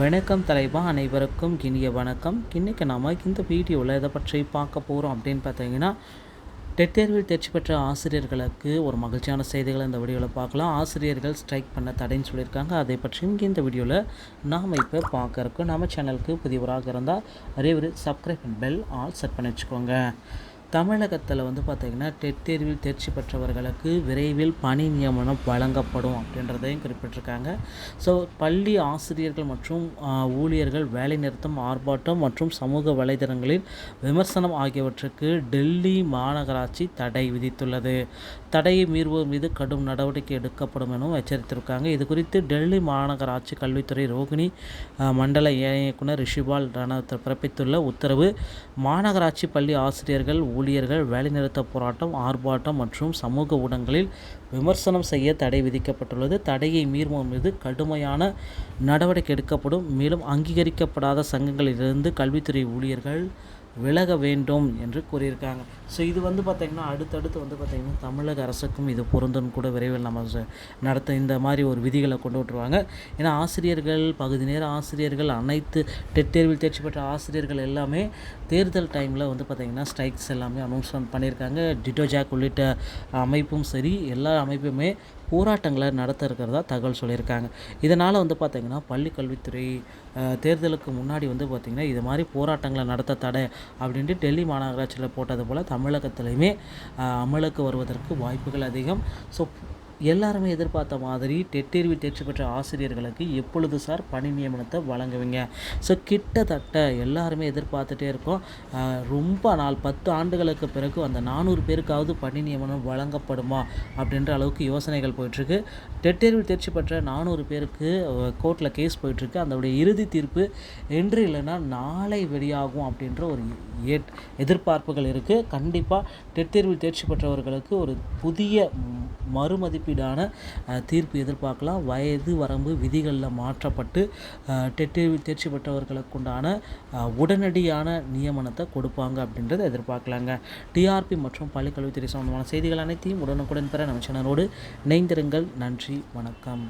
வணக்கம் தலைவா அனைவருக்கும் இனிய வணக்கம். இன்றைக்கி நாம் இந்த வீடியோவில் எதை பற்றி பார்க்க போகிறோம் அப்படின்னு பார்த்தீங்கன்னா டெட் தேர்வில் தேர்ச்சி பெற்ற ஆசிரியர்களுக்கு ஒரு மகிழ்ச்சியான செய்திகளை இந்த வீடியோவில் பார்க்கலாம். ஆசிரியர்கள் ஸ்ட்ரைக் பண்ண தடைன்னு சொல்லியிருக்காங்க. அதை பற்றியும் இந்த வீடியோவில் நாம் இப்போ பார்க்க இருக்கோம் நம்ம சேனலுக்கு புதியவராக இருந்தால் அதே ஒரு சப்ஸ்கிரைப் பெல் ஆல் செட் பண்ணி வச்சுக்கோங்க. தமிழகத்தில் வந்து பார்த்திங்கன்னா டெட் தேர்வில் தேர்ச்சி பெற்றவர்களுக்கு விரைவில் பணி நியமனம் வழங்கப்படும் அப்படின்றதையும் குறிப்பிட்டிருக்காங்க. ஸோ பள்ளி ஆசிரியர்கள் மற்றும் ஊழியர்கள் வேலைநிறுத்தம் ஆர்ப்பாட்டம் மற்றும் சமூக வலைதளங்களில் விமர்சனம் ஆகியவற்றுக்கு டெல்லி மாநகராட்சி தடை விதித்துள்ளது. தடையை மீறுவோர் மீது கடும் நடவடிக்கை எடுக்கப்படும் எனவும் எச்சரித்திருக்காங்க. இது குறித்து டெல்லி மாநகராட்சி கல்வித்துறை ரோகிணி மண்டல இயக்குனர் ரிஷிபால் ரணவத் பிறப்பித்துள்ள உத்தரவு மாநகராட்சி பள்ளி ஆசிரியர்கள் ஊழியர்கள் வேலைநிறுத்த போராட்டம் ஆர்ப்பாட்டம் மற்றும் சமூக ஊடகங்களில் விமர்சனம் செய்ய தடை விதிக்கப்பட்டுள்ளது. தடையை மீறுவோர் மீது கடுமையான நடவடிக்கை எடுக்கப்படும். மேலும் அங்கீகரிக்கப்படாத சங்கங்களிலிருந்து கல்வித்துறை ஊழியர்கள் விலக வேண்டும் என்று கூறியிருக்காங்க. ஸோ இது வந்து பார்த்திங்கன்னா அடுத்தடுத்து வந்து பார்த்திங்கன்னா தமிழக அரசுக்கும் இது பொருந்தும் கூட விரைவில் நம்ம நடத்த இந்த மாதிரி ஒரு விதிகளை கொண்டு விட்டுருவாங்க. ஏன்னா ஆசிரியர்கள் பகுதி நேர ஆசிரியர்கள் அனைத்து டெட் தேர்வில் தேர்ச்சி பெற்ற ஆசிரியர்கள் எல்லாமே தேர்தல் டைமில் வந்து பார்த்திங்கன்னா ஸ்ட்ரைக்ஸ் எல்லாமே அனௌன்ஸ்மெண்ட் பண்ணியிருக்காங்க. டிட்டோஜாக் உள்ளிட்ட அமைப்பும் சரி எல்லா அமைப்புமே போராட்டங்களை நடத்த இருக்கிறதா தகவல் சொல்லியிருக்காங்க. இதனால் வந்து பார்த்திங்கன்னா பள்ளி கல்வித்துறை தேர்தலுக்கு முன்னாடி வந்து பார்த்திங்கன்னா இது மாதிரி போராட்டங்களை நடத்த தடை அப்படின்ட்டு டெல்லி மாநகராட்சியில் போட்டது போல் தமிழகத்திலையுமே அமலுக்கு வருவதற்கு வாய்ப்புகள் அதிகம். ஸோ எல்லாருமே எதிர்பார்த்த மாதிரி டெட் தேர்வு தேர்ச்சி பெற்ற ஆசிரியர்களுக்கு எப்பொழுது சார் பணி நியமனத்தை வழங்குவீங்க? ஸோ கிட்டத்தட்ட எல்லாருமே எதிர்பார்த்துட்டே இருக்கோம். ரொம்ப நாள் பத்து ஆண்டுகளுக்கு பிறகு அந்த நானூறு பேருக்காவது பணி நியமனம் வழங்கப்படுமா? அப்படின்ற அளவுக்கு யோசனைகள் போயிட்டுருக்கு. டெட் தேர்வு தேர்ச்சி பெற்ற நானூறு பேருக்கு கோர்ட்டில் கேஸ் போயிட்டுருக்கு. அதோடைய இறுதி தீர்ப்பு என்று இல்லைன்னா நாளை வெளியாகும் அப்படின்ற ஒரு எதிர்பார்ப்புகள் இருக்குது கண்டிப்பாக டெட் தேர்வில் தேர்ச்சி பெற்றவர்களுக்கு ஒரு புதிய மறுமதிப்பு காப்பீடான தீர்ப்பு எதிர்பார்க்கலாம். வயது வரம்பு விதிகளில் மாற்றப்பட்டு டெட்டி தேர்ச்சி பெற்றவர்களுக்குண்டான உடனடியான நியமனத்தை கொடுப்பாங்க அப்படின்றத எதிர்பார்க்கலாங்க. டிஆர்பி மற்றும் பள்ளிக்கல்வித்துறை சம்பந்தமான செய்திகள் அனைத்தையும் உடனுக்குடன் பெற நம்ம சேனலோடு இணைந்திருங்கள். நன்றி வணக்கம்.